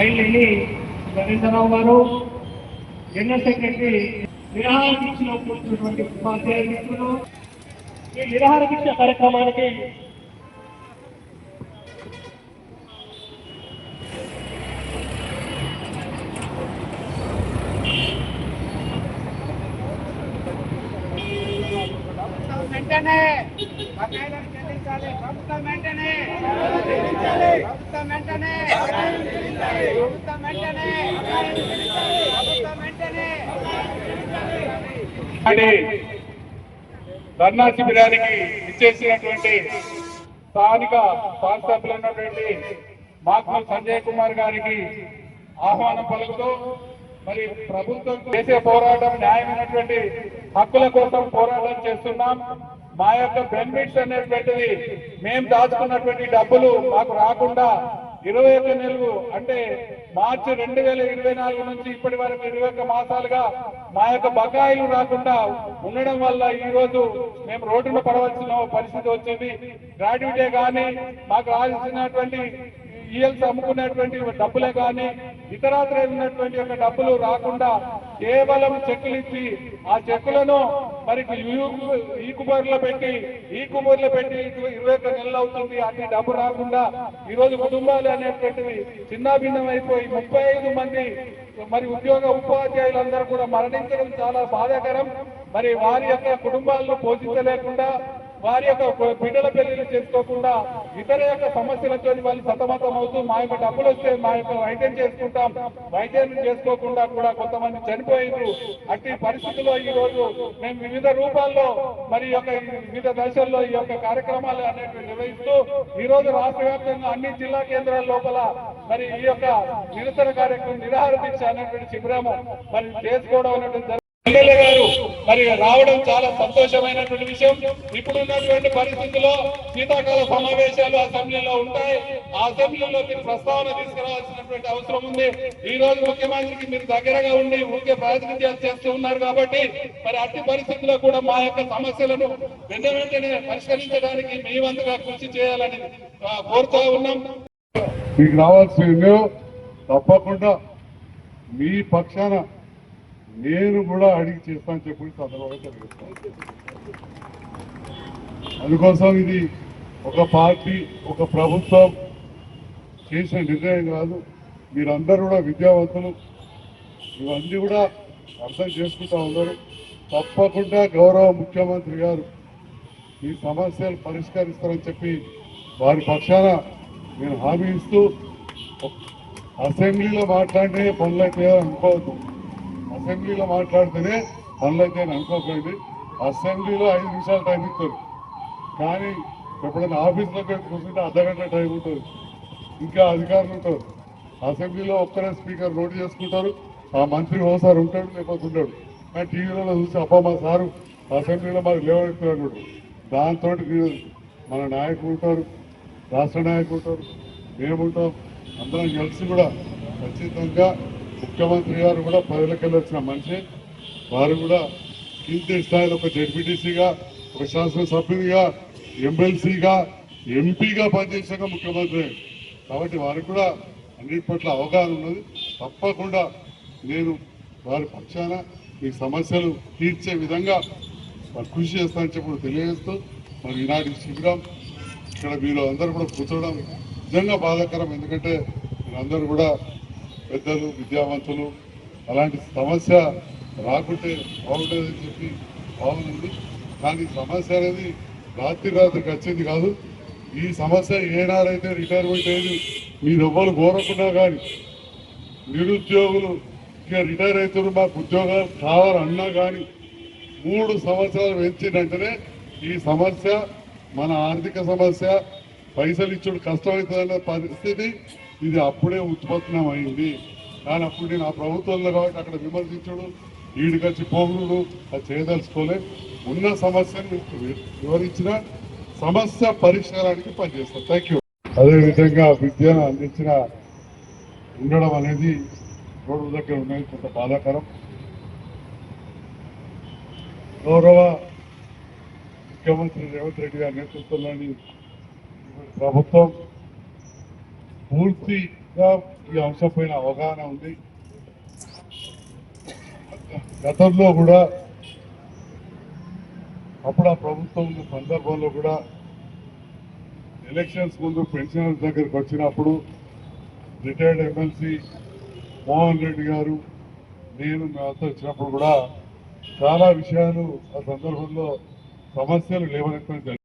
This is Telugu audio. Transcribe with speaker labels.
Speaker 1: ఐలేని నరేంద్రరావు గారు జనరల్ సెక్రటరీ నిరాహార దీక్షలో కూర్చున్నటువంటి ఉపాధ్యాయ మిత్రులు ఈ నిరాహార దీక్ష కార్యక్రమానికి
Speaker 2: వెంటనే చెల్లించాలి. ప్రభుత్వం వెంటనే. ప్రభుత్వం వెంటనే.
Speaker 3: ధర్నా శిబిరానికి ఇచ్చేసినటువంటి స్థానిక వాట్సాప్లో ఉన్నటువంటి మాకు సంజయ్ కుమార్ గారికి ఆహ్వానం పలుకుతూ మరి ప్రభుత్వం చేసే పోరాటం న్యాయమైనటువంటి హక్కుల కోసం పోరాటం చేస్తున్నాం. మా యొక్క బెనిఫిట్స్ అనేటువంటిది మేము దాచుకున్నటువంటి డబ్బులు మాకు రాకుండా ఇరవై ఒక్క నెలలు అంటే మార్చి రెండు వేల ఇరవై నాలుగు నుంచి ఇప్పటి వరకు ఇరవై ఒక్క మాసాలుగా మా యొక్క బకాయిలు రాకుండా ఉండడం వల్ల ఈ రోజు మేము రోడ్డున పడవలసిన పరిస్థితి వచ్చింది. గ్రాడ్యుయేటే కానీ మాకు రాల్సినటువంటి ఈఎల్స్ అమ్ముకునేటువంటి డబ్బులే కానీ ఇతరాత్ర ఉన్నటువంటి యొక్క డబ్బులు రాకుండా కేవలం చెక్కులు ఇచ్చి ఆ చెక్కులను మరి యూ- ఈ పెట్టి ఈ పెట్టి ఇరవై ఒక్క నెలలు అవుతుంది. అన్ని డబ్బు రాకుండా ఈ రోజు కుటుంబాలు అనేటువంటివి చిన్నాభిన్నం అయిపోయి ముప్పై ఐదు మంది మరి ఉద్యోగ ఉపాధ్యాయులందరూ కూడా మరణించడం చాలా బాధాకరం. మరి వారి యొక్క కుటుంబాలను పోషించలేకుండా వారి యొక్క బిడ్డల పెళ్ళిళ్ళు చేసుకోకుండా ఇతర యొక్క సమస్యలతో వాళ్ళు సతమతం అవుతూ మా యొక్క డబ్బులు వస్తే మా యొక్క వైద్యం చేసుకుంటాం. వైద్యం చేసుకోకుండా కూడా కొంతమంది చనిపోయారు అట్టి పరిస్థితుల్లో ఈ రోజు మేము వివిధ రూపాల్లో మరి ఈ యొక్క వివిధ దశల్లో ఈ యొక్క కార్యక్రమాలు అనేవి నిర్వహిస్తూ ఈ రోజు రాష్ట్ర వ్యాప్తంగా అన్ని జిల్లా కేంద్రాల లోపల మరి ఈ యొక్క నిరసన కార్యక్రమం నిరాహార దీక్ష అనేటువంటి శిబిరము మరి చేసుకోవడం అనేటువంటి మరి రావడం చాలా సంతోషమైనటువంటి విషయం. ఇప్పుడున్నటువంటి పరిస్థితుల్లో శీతాకాల సమావేశాలు అసెంబ్లీలో ఉంటాయి. ఆ అసెంబ్లీలో మీరు ప్రస్తావన తీసుకురావాల్సినటువంటి అవసరం ఉంది. ఈ రోజు ముఖ్యమంత్రికి మీరు దగ్గరగా ఉండి ఊరికే ప్రాతినిధ్యాలు చేస్తూ ఉన్నారు కాబట్టి మరి అట్టి పరిస్థితుల్లో కూడా మా యొక్క సమస్యలను వెంట వెంటనే పరిష్కరించడానికి మీ వంతుగా కృషి చేయాలని కోరుతూ ఉన్నాం.
Speaker 4: మీకు రావాల్సింది తప్పకుండా మీ పక్షాన నేను కూడా అడిగి చేస్తాను చెప్పి సందర్భంగా తెలియజేస్తాను అందుకోసం ఇది ఒక పార్టీ ఒక ప్రభుత్వం చేసిన నిర్ణయం కాదు. మీరందరూ కూడా విద్యావంతులు. ఇవన్నీ కూడా అర్థం చేసుకుంటా ఉన్నారు. తప్పకుండా గౌరవ ముఖ్యమంత్రి గారు ఈ సమస్యలు పరిష్కరిస్తారని చెప్పి వారి పక్షాన నేను హామీ ఇస్తూ అసెంబ్లీలో మాట్లాడితే పనులు అయితే అనుకోవద్దు. అసెంబ్లీలో మాట్లాడితేనే పనులైతే అని అనుకోకండి. అసెంబ్లీలో ఐదు నిమిషాలు టైం ఇస్తారు. కానీ ఎప్పుడైనా ఆఫీస్లో కూర్చుంటే అర్ధగంట టైం ఉంటుంది. ఇంకా అధికారులు ఉంటారు. అసెంబ్లీలో ఒక్కరే స్పీకర్ నోట్ చేసుకుంటారు. ఆ మంత్రి ఓసారి ఉంటాడు లేకపోతే ఉంటాడు కానీ టీవీలో చూసి అప్ప మా సారు అసెంబ్లీలో మాకు లేవనెత్తున్నాడు దాంతో మన నాయకులు ఉంటారు రాష్ట్ర నాయకులు ఉంటారు మేము ఉంటాం. అందరం కలిసి కూడా ఖచ్చితంగా ముఖ్యమంత్రి గారు కూడా పదవిలోకి వచ్చిన మనిషి. వారు కూడా కింది స్థాయిలో ఒక జడ్పీటీసీగా ఒక శాసనసభ్యునిగా ఎమ్మెల్సీగా ఎంపీగా పనిచేసాక ముఖ్యమంత్రి. కాబట్టి వారికి కూడా అన్నిటి పట్ల అవగాహన ఉన్నది. తప్పకుండా నేను వారి పక్షాన ఈ సమస్యలు తీర్చే విధంగా మరి కృషి చేస్తానని చెప్పి తెలియజేస్తూ మరి ఈనాటి శిబిరం ఇక్కడ మీరు అందరూ కూడా కూర్చోవడం నిజంగా బాధాకరం. ఎందుకంటే మీరందరూ కూడా పెద్దలు విద్యావంతులు అలాంటి సమస్య రాకుంటే బాగుంటుందని చెప్పి బాగుంది కానీ సమస్య అనేది రాత్రి రాత్రికి వచ్చింది కాదు. ఈ సమస్య ఏనాడైతే రిటైర్మెంట్ అయ్యింది మీరు ఎవ్వరు కోరకున్నా కానీ నిరుద్యోగులు ఇక రిటైర్ అవుతున్నారు మాకు ఉద్యోగాలు కావాలన్నా కానీ మూడు సంవత్సరాలు పెంచిందంటేనే ఈ సమస్య మన ఆర్థిక సమస్య పైసలు ఇచ్చుడు కష్టమవుతుందన్న పరిస్థితి ఇది అప్పుడే ఉత్పన్నమైంది. కానీ అప్పుడు నేను ఆ ప్రభుత్వంలో కాబట్టి అక్కడ విమర్శించడు వీడికొచ్చి పోగుడు అది చేయదలుచుకోలే. ఉన్న సమస్యను వివరించిన సమస్య పరిష్కారానికి పనిచేస్తాం. థ్యాంక్ యూ అదేవిధంగా విద్యను అందించిన ఉండడం అనేది రోడ్డు దగ్గర ఉన్నది కొంత బాధాకరం. గౌరవ ముఖ్యమంత్రి రేవంత్ రెడ్డి గారి నేతృత్వంలోని ప్రభుత్వం పూర్తిగా ఈ అంశంపైన అవగాహన ఉంది. గతంలో కూడా అప్పుడు ఆ ప్రభుత్వం ఉన్న సందర్భంలో కూడా ఎలక్షన్స్ ముందు పెన్షనర్స్ దగ్గరికి వచ్చినప్పుడు రిటైర్డ్ ఎమ్మెల్సీ మోహన్ రెడ్డి గారు నేను మేమంతా వచ్చినప్పుడు కూడా చాలా విషయాలు ఆ సందర్భంలో సమస్యలు లేవనెత్తడం జరిగింది.